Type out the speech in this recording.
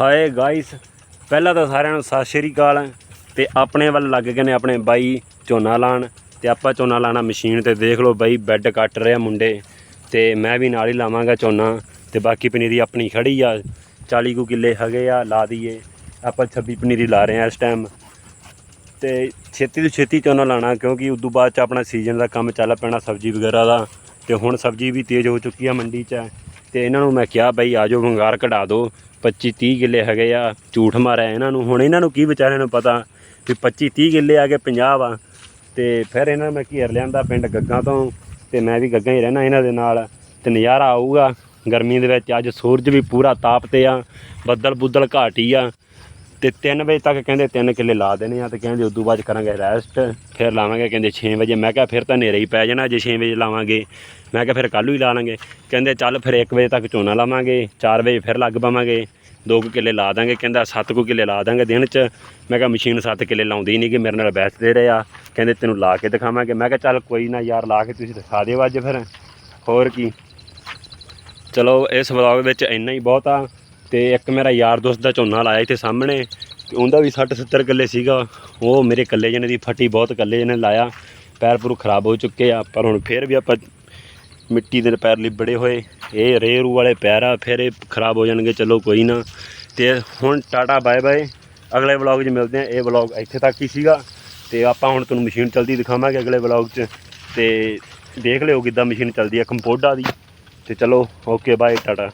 ਹਾਏ ਗਾਇਸ ਪਹਿਲਾਂ ਤਾਂ ਸਾਰਿਆਂ ਨੂੰ ਸਤਿ ਸ਼੍ਰੀ ਅਕਾਲ ਤੇ ਆਪਣੇ ਵੱਲ ਲੱਗ ਗਏ ਨੇ ਆਪਣੇ ਬਾਈ ਝੋਨਾ ਲਾਣ ਤੇ ਆਪਾਂ ਝੋਨਾ ਲਾਣਾ ਮਸ਼ੀਨ ਤੇ ਦੇਖ ਲਓ ਬਾਈ ਬੈੱਡ ਕੱਟ ਰਿਹਾ ਮੁੰਡੇ ਤੇ ਮੈਂ ਵੀ ਨਾਲ ਹੀ ਲਾਵਾਂਗਾ ਝੋਨਾ ਤੇ ਬਾਕੀ ਪਨੀਰੀ ਆਪਣੀ ਖੜੀ ਆ 40 ਕੁ ਕਿੱਲੇ ਹੈਗੇ ਆ, ਲਾ ਦਈਏ। ਆਪਾਂ 26 ਪਨੀਰੀ ਲਾ ਰਹੇ ਆ ਇਸ ਟਾਈਮ ਤੇ ਛੇਤੀ ਤੋਂ ਛੇਤੀ ਝੋਨਾ ਲਾਣਾ ਕਿਉਂਕਿ ਉਦੋਂ ਬਾਅਦ ਚ ਆਪਣਾ ਸੀਜ਼ਨ ਦਾ ਕੰਮ ਚੱਲ ਪੈਣਾ ਸਬਜ਼ੀ ਵਗੈਰਾ ਦਾ ਤੇ ਹੁਣ ਸਬਜ਼ੀ ਵੀ ਤੇਜ਼ ਹੋ ਚੁੱਕੀ ਆ ਮੰਡੀ 'ਚ। ਤੇ ਇਹਨਾਂ ਨੂੰ ਮੈਂ ਕਿਹਾ ਬਈ ਆਜੋ ਵੰਗਾਰ ਕਢਾ ਦਿਓ। 25 30 ਕਿੱਲੇ ਹੈਗੇ ਆ, ਝੂਠ ਮਾਰਿਆ ਇਹਨਾਂ ਨੂੰ। ਹੁਣ ਇਹਨਾਂ ਨੂੰ ਕੀ ਵਿਚਾਰਿਆਂ ਨੂੰ ਪਤਾ ਵੀ 25 30 ਕਿੱਲੇ ਆ ਕੇ 50 ਆ ਤੇ ਫਿਰ ਇਹਨਾਂ ਨੂੰ ਮੈਂ ਘੇਰ ਲਿਆਂਦਾ ਪਿੰਡ ਗੱਗਾ ਤੋਂ, ਤੇ ਮੈਂ ਵੀ ਗੱਗਾ ਹੀ ਰਹਿਣਾ ਇਹਨਾਂ ਦੇ ਨਾਲ। ਤੇ ਨਜ਼ਾਰਾ ਆਊਗਾ। ਗਰਮੀ ਦੇ ਵਿੱਚ ਅੱਜ ਸੂਰਜ ਵੀ ਪੂਰਾ ਤਾਪ ਤੇ ਆ ਬੱਦਲ ਬੁੱਦਲ ਘਾਟ ਹੀ ਆ। ਤੇ 3 ਵਜੇ ਤੱਕ ਕਹਿੰਦੇ 3 ਕਿੱਲੇ ਲਾ ਦੇਣੇ ਆ ਤੇ ਕਹਿੰਦੇ ਉਦੋਂ ਬਾਅਦ ਕਰਾਂਗੇ ਰੈਸਟ ਫਿਰ ਲਾਵਾਂਗੇ, ਕਹਿੰਦੇ 6 ਵਜੇ। ਮੈਂ ਕਿਹਾ ਫਿਰ ਤਾਂ ਹਨੇਰਾ ਹੀ ਪੈ ਜਾਣਾ, ਜੇ 6 ਵਜੇ ਲਾਵਾਂਗੇ। ਮੈਂ ਕਿਹਾ ਫਿਰ ਕੱਲ੍ਹ ਹੀ ਲਾ ਲਾਂਗੇ। ਕਹਿੰਦੇ ਚੱਲ ਫਿਰ 1 ਵਜੇ ਤੱਕ ਝੋਨਾ ਲਾਵਾਂਗੇ 4 ਵਜੇ ਫਿਰ ਲੱਗ ਪਾਵਾਂਗੇ। ਦੋ ਕੁ ਕਿੱਲੇ ਲਾ ਦਾਂਗੇ, ਕਹਿੰਦਾ 7 ਕੁ ਕਿੱਲੇ ਲਾ ਦਾਂਗੇ ਦਿਨ 'ਚ। ਮੈਂ ਕਿਹਾ ਮਸ਼ੀਨ 7 ਕਿੱਲੇ ਲਾਉਂਦੀ ਨਹੀਂ ਕਿ ਮੇਰੇ ਨਾਲ ਬੈਠਦੇ ਰਹੇ ਆ। ਕਹਿੰਦੇ ਤੈਨੂੰ ਲਾ ਕੇ ਦਿਖਾਵਾਂਗੇ। ਮੈਂ ਕਿਹਾ ਚੱਲ ਕੋਈ ਨਾ ਯਾਰ, ਲਾ ਕੇ ਤੁਸੀਂ ਦਿਖਾ ਦਿਓ ਅੱਜ ਫਿਰ। ਹੋਰ ਕੀ। ਚਲੋ ਇਸ ਵਲੌਗ ਵਿੱਚ ਇੰਨਾ ਹੀ ਬਹੁਤ ਆ। ਤੇ ਇੱਕ ਮੇਰਾ ਯਾਰ ਦੋਸਤ ਦਾ ਝੋਨਾ ਲਾਇਆ ਇੱਥੇ ਸਾਹਮਣੇ ਤੇ ਉਹਦਾ ਵੀ 60 70 ਕਿੱਲੇ ਸੀਗਾ। ਉਹ ਮੇਰੇ ਇਕੱਲੇ ਜਣੇ ਦੀ ਫੱਟੀ ਬਹੁਤ ਇਕੱਲੇ ਜਣੇ ਲਾਇਆ। ਪੈਰ ਪੂਰ ਖਰਾਬ ਹੋ ਚੁੱਕੇ ਆ, ਪਰ ਹੁਣ ਫੇਰ ਵੀ ਆਪਾਂ ਮਿੱਟੀ ਦੇ ਪੈਰ ਲਿਬੜੇ ਹੋਏ। ਇਹ ਰੇਰੂ ਵਾਲੇ ਪੈਰ ਆ, ਫਿਰ ਇਹ ਖਰਾਬ ਹੋ ਜਾਣਗੇ, ਚਲੋ ਕੋਈ ਨਾ। ਤੇ ਹੁਣ ਟਾਟਾ, ਬਾਏ ਬਾਏ। ਅਗਲੇ ਵਲੌਗ 'ਚ ਮਿਲਦੇ ਆ ਇਹ ਵਲੌਗ ਇੱਥੇ ਤੱਕ ਹੀ ਸੀਗਾ। ਤੇ ਆਪਾਂ ਹੁਣ ਤੁਹਾਨੂੰ ਮਸ਼ੀਨ ਚਲਦੀ ਦਿਖਾਵਾਂਗੇ ਅਗਲੇ ਵਲੌਗ 'ਚ। ਤੇ ਦੇਖ ਲਿਓ ਕਿੱਦਾਂ ਮਸ਼ੀਨ ਚੱਲਦੀ ਆ ਕੰਪੋਡਾ ਦੀ। ਤੇ ਚਲੋ, ਓਕੇ, ਬਾਏ, ਟਾਟਾ।